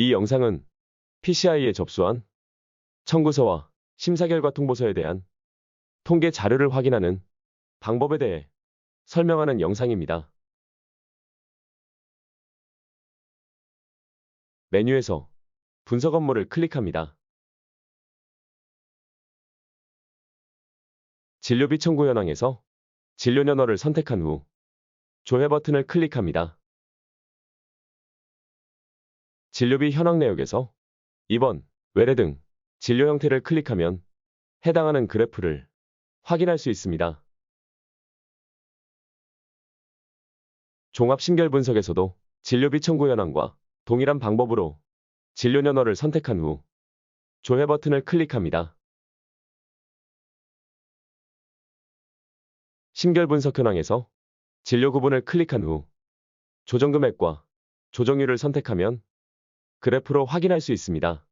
이 영상은 PCI에 접수한 청구서와 심사 결과 통보서에 대한 통계 자료를 확인하는 방법에 대해 설명하는 영상입니다. 메뉴에서 분석 업무를 클릭합니다. 진료비 청구 현황에서 진료 연어를 선택한 후 조회 버튼을 클릭합니다. 진료비 현황 내역에서 2번, 외래 등 진료 형태를 클릭하면 해당하는 그래프를 확인할 수 있습니다. 종합 심결 분석에서도 진료비 청구 현황과 동일한 방법으로 진료 연어를 선택한 후 조회 버튼을 클릭합니다. 심결 분석 현황에서 진료 구분을 클릭한 후 조정 금액과 조정률을 선택하면 그래프로 확인할 수 있습니다.